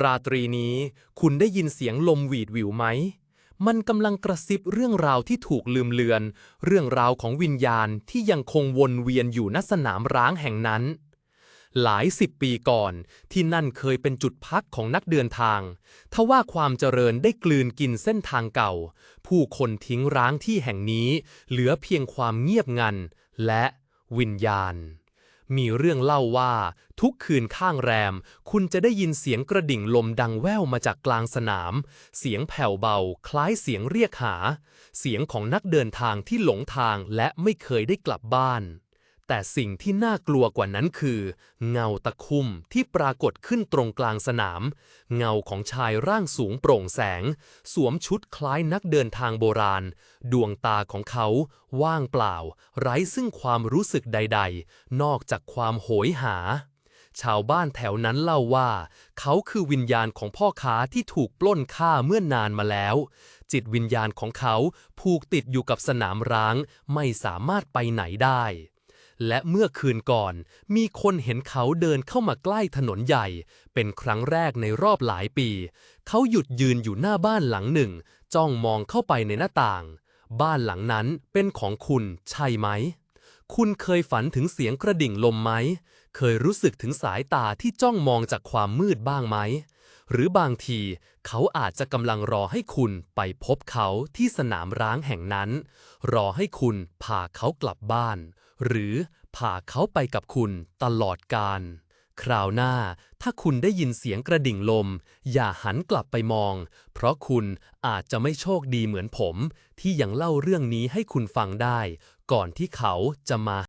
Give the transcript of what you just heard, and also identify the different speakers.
Speaker 1: ราตรีนี้คุณได้ยินเสียงลมหวีดหวิวไหม มันกำลังกระซิบเรื่องราวที่ถูกลืมเลือน เรื่องราวของวิญญาณที่ยังคงวนเวียนอยู่ณสนามร้างแห่งนั้น หลายสิบปีก่อนที่นั่นเคยเป็นจุดพักของนักเดินทาง ทว่าความเจริญได้กลืนกินเส้นทางเก่า ผู้คนทิ้งร้างที่แห่งนี้ เหลือเพียงความเงียบงันและวิญญาณ มีเรื่องเล่าว่า ทุกคืนข้างแรม คุณจะได้ยินเสียงกระดิ่งลมดังแว่วมาจากกลางสนาม เสียงแผ่วเบา คล้ายเสียงเรียกหา เสียงของนักเดินทางที่หลงทางและไม่เคยได้กลับบ้าน แต่สิ่งที่น่ากลัวกว่านั้นคือ เงาตะคุ่มที่ปรากฏขึ้นตรงกลางสนาม เงาของชายร่างสูงโปร่งแสง สวมชุดคล้ายนักเดินทางโบราณ ดวงตาของเขา ว่างเปล่า ไร้ซึ่งความรู้สึกใด ๆ นอกจากความโหยหา ชาวบ้านแถวนั้นเล่าว่า เขาคือวิญญาณของพ่อค้าที่ถูกปล้นฆ่าเมื่อนานมาแล้ว จิตวิญญาณของเขาผูกติดอยู่กับสนามร้าง ไม่สามารถไปไหนได้ และเมื่อคืนก่อน มีคนเห็นเขาเดินเข้ามาใกล้ถนนใหญ่ เป็นครั้งแรกในรอบหลายปี เขาหยุดยืนอยู่หน้าบ้านหลังหนึ่ง จ้องมองเข้าไปในหน้าต่าง บ้านหลังนั้นเป็นของคุณใช่ไหม คุณเคยฝันถึงเสียงกระดิ่งลมไหม เคยรู้สึกถึงสายตาที่จ้องมองจากความมืดบ้างไหม หรือบางทีเขาอาจจะกำลังรอให้คุณไปพบเขาที่สนามร้างแห่งนั้น รอให้คุณพาเขากลับบ้าน หรือพาเขาไปกับคุณตลอดกาลคราวหน้า ถ้าคุณได้ยินเสียงกระดิ่งลม อย่าหันกลับไปมอง เพราะคุณอาจจะไม่โชคดีเหมือนผม ที่ยังเล่าเรื่องนี้ให้คุณฟังได้ ก่อนที่เขาจะมา